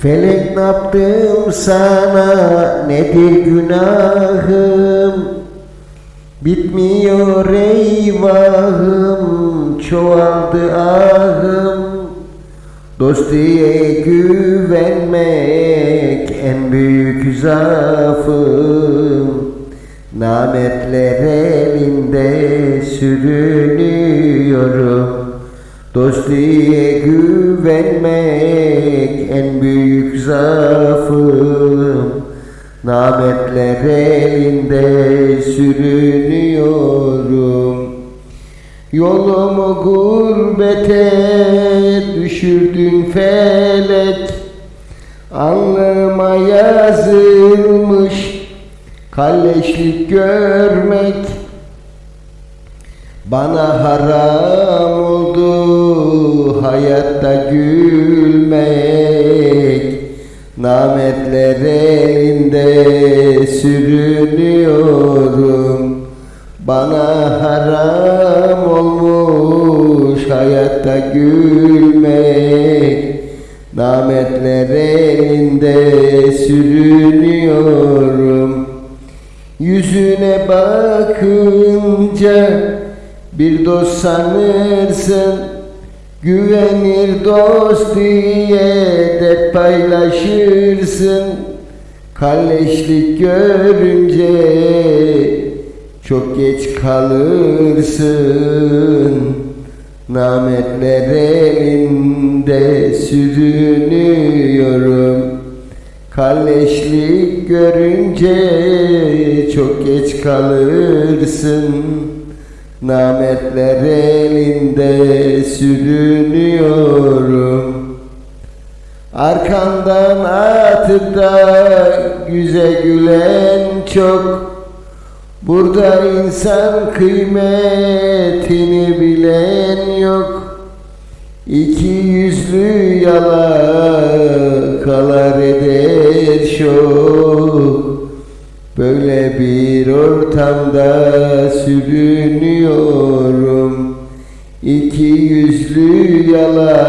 Felek ne yaptım sana? Nedir günahım? Bitmiyor eyvahım çoğaldı ahım. Dost diye güvenmek en büyük zaafım. Nametler elinde sürünüyorum Dost diye güvenmek en büyük zaafım. Nametler elinde sürünüyorum. Yolumu gurbete düşürdün felek. Alnıma yazılmış kalleşlik görmek. Bana haram Nametler elinde sürünüyorum. Bana haram olmuş hayatta gülmek. Nametler elinde sürünüyorum. Yüzüne bakınca bir dost sanırsın Güvenir dost diye de paylaşırsın. Kalleşlik görünce çok geç kalırsın. Nametler elinde sürünüyorum. Kalleşlik görünce çok geç kalırsın Nametler elinde sürünüyorum. Arkandan atıp da yüze gülen çok. Burada insan kıymetini bilen yok. İki yüzlü yalakalar eder şok Böyle bir ortamda sürünüyorum. İki yüzlü yalakalar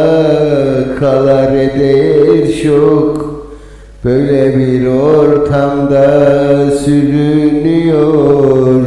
eder şok. Böyle bir ortamda sürünüyorum